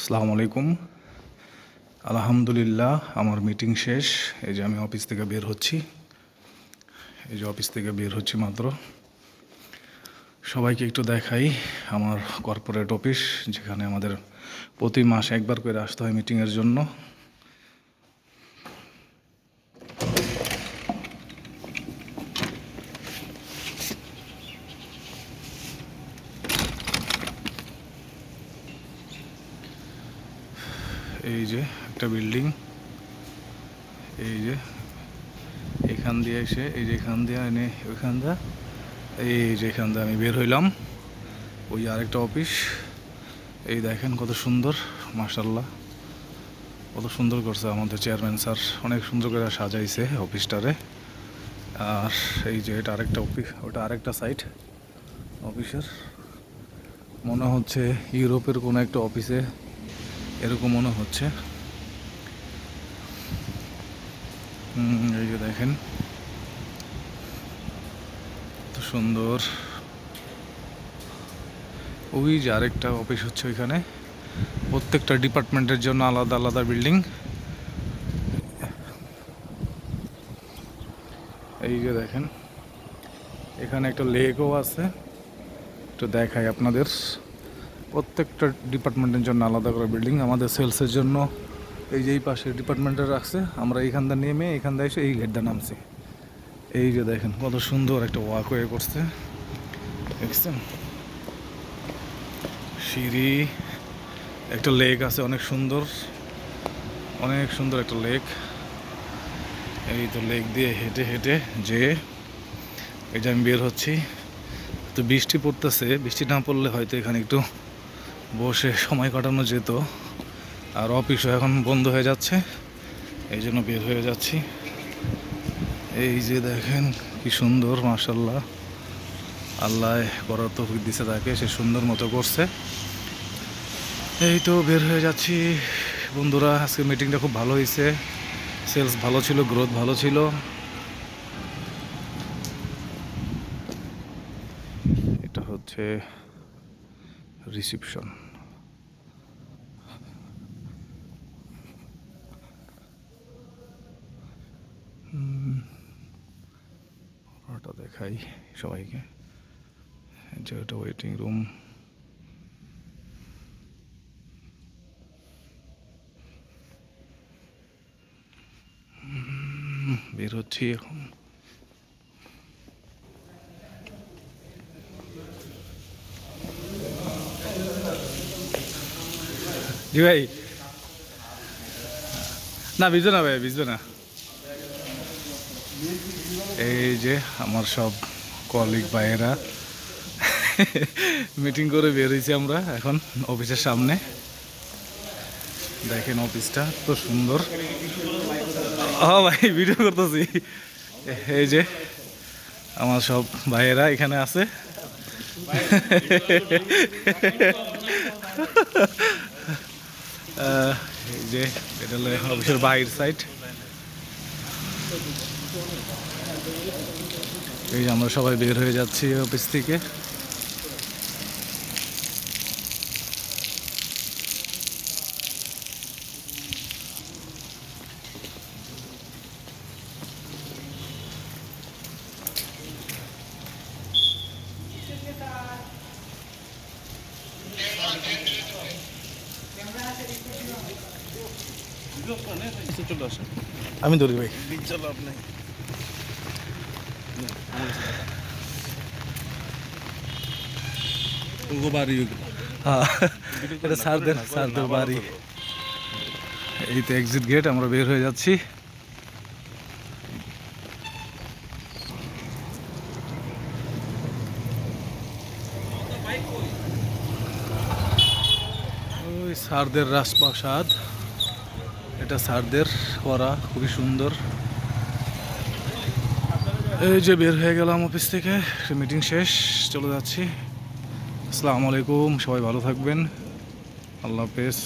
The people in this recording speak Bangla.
আসসালামু আলাইকুম। আলহামদুলিল্লাহ, আমার মিটিং শেষ। এই যে আমি অফিস থেকে বের হচ্ছি। এই যে অফিস থেকে বের হচ্ছি মাত্র। সবাইকে একটু দেখাই আমার কর্পোরেট অফিস যেখানে আমাদের প্রতি মাসে একবার করে আসতে হয় মিটিংয়ের জন্য। এই যে একটা বিল্ডিং, এই যে এখান দিয়ে এসে, এই যে এখান দিয়ে এনে ওইখান দিয়ে, এই যে এখান দিয়ে আমি বের হইলাম। ওই আরেকটা অফিস, এই দেখেন কত সুন্দর মার্শাল্লাহ কত সুন্দর করছে আমাদের চেয়ারম্যান স্যার, অনেক সুন্দর করে সাজাইছে অফিসটারে। আর এই যে এটা আরেকটা অফিস, ওটা আরেকটা সাইট অফিসের। মনে হচ্ছে ইউরোপের কোনো একটা অফিসে এরকম মনে হচ্ছে। এই যে দেখেন। সুন্দর। ওই যে আরেকটা অফিস হচ্ছে ওইখানে। প্রত্যেকটা ডিপার্টমেন্টের জন্য আলাদা আলাদা বিল্ডিং এই যে দেখেন। এখানে একটা লেকও আছে। একটু দেখাই আপনাদের। প্রত্যেকটা ডিপার্টমেন্টের জন্য আলাদা করে বিল্ডিং আমাদের সেলসের জন্য এই যে এই পাশে ডিপার্টমেন্টে রাখছে, আমরা এইখান দিয়ে নেমে এইখান দিয়ে এসে এই গেট দিয়ে নামছি। এই যে দেখেন, কত সুন্দর একটা ওয়াক ওয়ে করছে। দেখছেন? সিঁড়ি, একটা লেক আছে, অনেক সুন্দর। অনেক সুন্দর একটা লেক এই তো লেক দিয়ে হেঁটে হেঁটে যে এই যে আমি বের হচ্ছি। তো বৃষ্টি পড়তেছে, বৃষ্টি না পড়লে হয়তো এখানে একটু বসে সময় কাটানো যেত। আর অফিসও এখন বন্ধ হয়ে যাচ্ছে। এই জন্য বের হয়ে যাচ্ছি। এই যে দেখেন, কি সুন্দর মার্শাল্লাহ আল্লাহ করার তো দিছে তাকে, সে সুন্দর মতো করছে। এই তো বের হয়ে যাচ্ছি। বন্ধুরা, আজকে মিটিংটা খুব ভালো হয়েছে। সেলস ভালো ছিল গ্রোথ ভালো ছিল। এটা হচ্ছে রিসিপশন ওটা দেখাই সবাইকে। যে ওটা ওয়েটিং রুম বের হচ্ছি এখন। জি ভাই না ভিজবে না ভাই ভিজবে না এই যে আমার সব কলিগ ভাইয়েরা মিটিং করে বেরিয়েছি আমরা এখন অফিসের সামনে। দেখেন অফিসটা তো সুন্দর। ও ভাই ভিডিও করতেছি। এই যে আমার সব ভাইয়েরা এখানে আছে। যে এটা হলো অফিসের বাইর সাইড এই যে আমরা সবাই বের হয়ে যাচ্ছি অফিস থেকে। আমি ধরি ভাই। হ্যাঁ বাড়ি। এই তো এক্সিট গেট আমরা বের হয়ে যাচ্ছি। ওই স্যারদের রাজপ্রাসাদ। এটা স্যারদের করা, খুবই সুন্দর। এই যে বের হয়ে গেলাম অফিস থেকে মিটিং শেষ, চলে যাচ্ছি। আসসালামু আলাইকুম, সবাই ভালো থাকবেন। আল্লাহ হাফেজ।